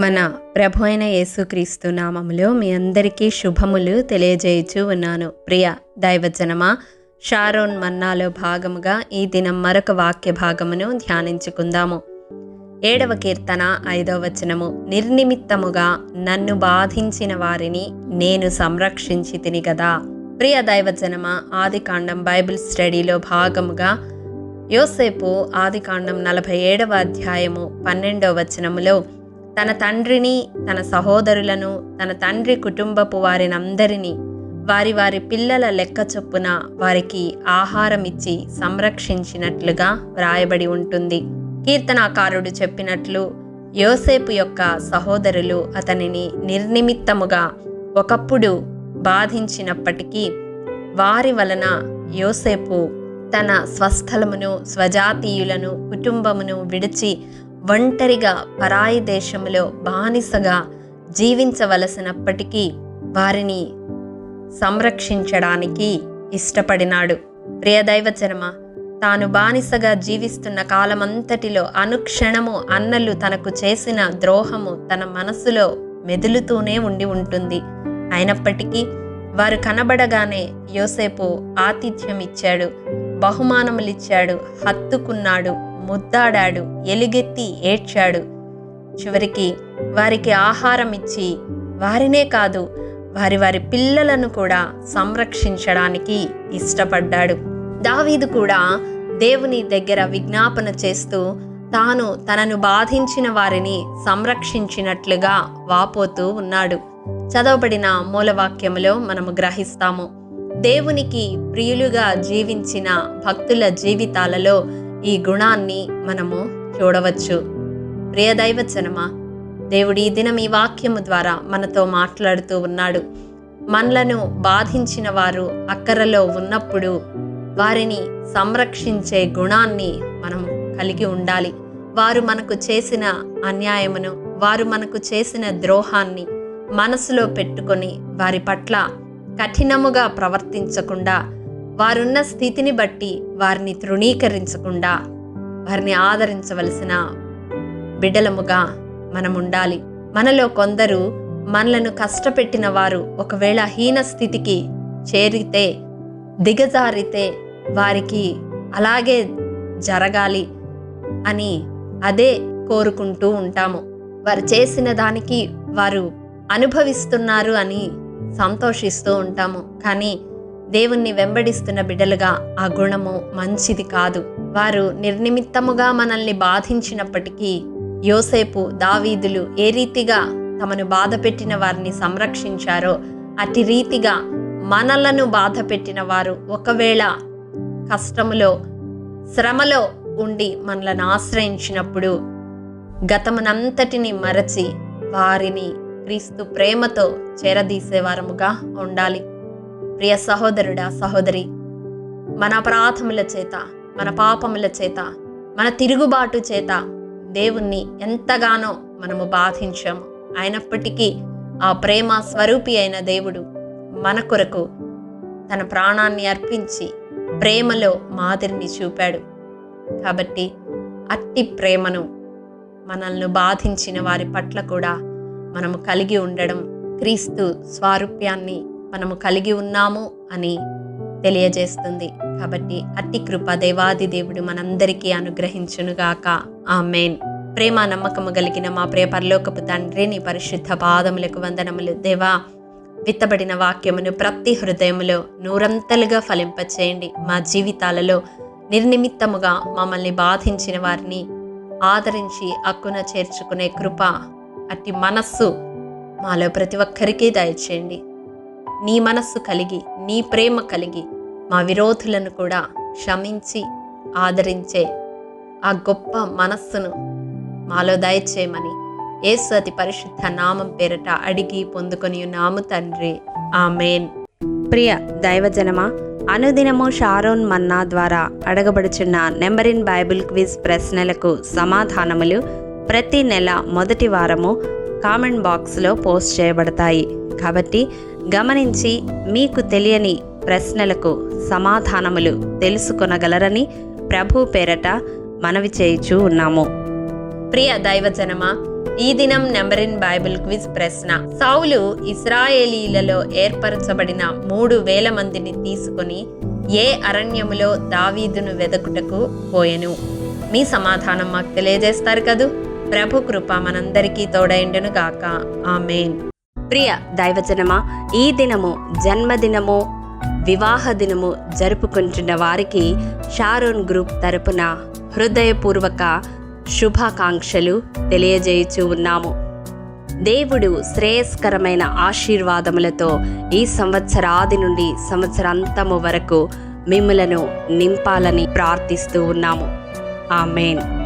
మన ప్రభు అయిన యేసుక్రీస్తు నామములో మీ అందరికీ శుభములు తెలియజేయచూ ఉన్నాను. ప్రియ దైవజనమా షారోన్ మన్నాలో భాగముగా ఈ దినం మరొక వాక్య భాగమును ధ్యానించుకుందాము. ఏడవ కీర్తన ఐదవ వచనము. నిర్నిమిత్తముగా నన్ను బాధించిన వారిని నేను సంరక్షించి తిని గదా. ప్రియ దైవజనమ ఆదికాండం బైబిల్ స్టడీలో భాగముగా యోసేపు ఆదికాండం నలభై ఏడవ అధ్యాయము పన్నెండవ వచనములో తన తండ్రిని తన సహోదరులను తన తండ్రి కుటుంబపు వారినందరినీ వారి వారి పిల్లల లెక్క చొప్పున వారికి ఆహారం ఇచ్చి సంరక్షించినట్లుగా వ్రాయబడి ఉంటుంది. కీర్తనాకారుడు చెప్పినట్లు యోసేపు యొక్క సహోదరులు అతనిని నిర్నిమిత్తముగా ఒకప్పుడు బాధించినప్పటికీ వారి వలన యోసేపు తన స్వస్థలమును స్వజాతీయులను కుటుంబమును విడిచి ఒంటరిగా పరాయి దేశంలో బానిసగా జీవించవలసినప్పటికీ వారిని సంరక్షించడానికి ఇష్టపడినాడు. ప్రియదైవచనమ తాను బానిసగా జీవిస్తున్న కాలమంతటిలో అనుక్షణము అన్నలు తనకు చేసిన ద్రోహము తన మనసులో మెదులుతూనే ఉండి ఉంటుంది. అయినప్పటికీ వారు కనబడగానే యోసేపు ఆతిథ్యం ఇచ్చాడు బహుమానములిచ్చాడు హత్తుకున్నాడు ముద్దాడాడు ఎలుగెత్తి ఏడ్చాడు. చివరికి వారికి ఆహారం ఇచ్చి వారినే కాదు వారి వారి పిల్లలను కూడా సంరక్షించడానికి ఇష్టపడ్డాడు. దావీదు కూడా దేవుని దగ్గర విజ్ఞాపన చేస్తూ తాను తనను బాధించిన వారిని సంరక్షించినట్లుగా వాపోతూ ఉన్నాడు. చదవబడిన మూలవాక్యములో మనము గ్రహిస్తాము దేవునికి ప్రియులుగా జీవించిన భక్తుల జీవితాలలో ఈ గుణాన్ని మనము చూడవచ్చు. ప్రియ దైవచనమా దేవుడి ఈ దినం ఈ వాక్యము ద్వారా మనతో మాట్లాడుతూ ఉన్నాడు. మనలను బాధించిన వారు అక్కరలో ఉన్నప్పుడు వారిని సంరక్షించే గుణాన్ని మనం కలిగి ఉండాలి. వారు మనకు చేసిన అన్యాయమును వారు మనకు చేసిన ద్రోహాన్ని మనసులో పెట్టుకొని వారి పట్ల కఠినముగా ప్రవర్తించకుండా వారున్న స్థితిని బట్టి వారిని తృణీకరించకుండా వారిని ఆదరించవలసిన బిడ్డలముగా మనం ఉండాలి మనలో కొందరు మనలను కష్టపెట్టిన వారు ఒకవేళ హీన స్థితికి చేరితే దిగజారితే వారికి అలాగే జరగాలి అని అదే కోరుకుంటూ ఉంటాము. వారు చేసిన దానికి వారు అనుభవిస్తున్నారు అని సంతోషిస్తూ ఉంటాము. కానీ దేవుణ్ణి వెంబడిస్తున్న బిడ్డలుగా ఆ గుణము మంచిది కాదు. వారు నిర్నిమిత్తముగా మనల్ని బాధించినప్పటికీ యోసేపు దావీదులు ఏ రీతిగా తమను బాధ పెట్టిన వారిని సంరక్షించారో అతి రీతిగా మనలను బాధ పెట్టిన వారు ఒకవేళ కష్టములో శ్రమలో ఉండి మనలను ఆశ్రయించినప్పుడు గతమునంతటిని మరచి వారిని క్రీస్తు ప్రేమతో చేరదీసేవారముగా ఉండాలి. ప్రియ సహోదరుడా సహోదరి మన అపరాధముల చేత మన పాపముల చేత మన తిరుగుబాటు చేత దేవుణ్ణి ఎంతగానో మనము బాధించాము. అయినప్పటికీ ఆ ప్రేమ స్వరూపి అయిన దేవుడు మన కొరకు తన ప్రాణాన్ని అర్పించి ప్రేమలో మాదిరిని చూపాడు. కాబట్టి అట్టి ప్రేమను మనల్ని బాధించిన వారి పట్ల కూడా మనము కలిగి ఉండడం క్రీస్తు స్వారూప్యాన్ని మనము కలిగి ఉన్నాము అని తెలియజేస్తుంది. కాబట్టి అట్టి కృప దేవాది దేవుడు మనందరికీ అనుగ్రహించునుగాక. ఆమెన్. ప్రేమ నమ్మకము కలిగిన మా ప్రియ పరలోకపు తండ్రి నీ పరిశుద్ధ పాదములకు వందనములు. దేవా విత్తబడిన వాక్యమును ప్రతి హృదయములో నూరంతలుగా ఫలింపచేయండి. మా జీవితాలలో నిర్నిమిత్తముగా మమ్మల్ని బాధించిన వారిని ఆదరించి అక్కున చేర్చుకునే కృప అట్టి మనస్సు మాలో ప్రతి ఒక్కరికి దయచేయండి. నీ మనస్సు కలిగి నీ ప్రేమ కలిగి మా విరోధులను కూడా క్షమించి ఆదరించే ఆ గొప్ప మనస్సును మాలో దయచేయమని యేసు అతి పరిశుద్ధ నామం పేరట అడిగి పొందుకొని నాము తండ్రి. ఆమెన్. ప్రియ దైవజనమా అనుదినము షారోన్ మన్నా ద్వారా అడగబడుచున్న నెంబరిన్ బైబిల్ క్విజ్ ప్రశ్నలకు సమాధానములు ప్రతి నెల మొదటి వారము కామెంట్ బాక్స్లో పోస్ట్ చేయబడతాయి. కాబట్టి గమనించి మీకు తెలియని ప్రశ్నలకు సమాధానములు తెలుసుకొనగలరని ప్రభు పేరట మనవి చేయుచు ఉన్నాము. ప్రియ దైవజనమా ఈ దినం నెంబర్ ఇన్ బైబిల్ క్విజ్ ప్రశ్న. సౌలు ఇస్రాయేలీలలో ఏర్పరచబడిన మూడు వేల మందిని తీసుకొని ఏ అరణ్యములో దావీదును వెదకుటకు పోయెను? మీ సమాధానం మాకు తెలియజేస్తారు కదూ? ప్రభు కృప మనందరికీ తోడైండును గాక. ఆమెన్. ప్రియ దైవజనమా ఈ దినము జన్మదినము వివాహ దినము జరుపుకుంటున్న వారికి షారోన్ గ్రూప్ తరపున హృదయపూర్వక శుభాకాంక్షలు తెలియజేయచూ ఉన్నాము. దేవుడు శ్రేయస్కరమైన ఆశీర్వాదములతో ఈ సంవత్సరాది నుండి సంవత్సరాంతము వరకు మిమ్మలను నింపాలని ప్రార్థిస్తూ ఉన్నాము. ఆమెన్.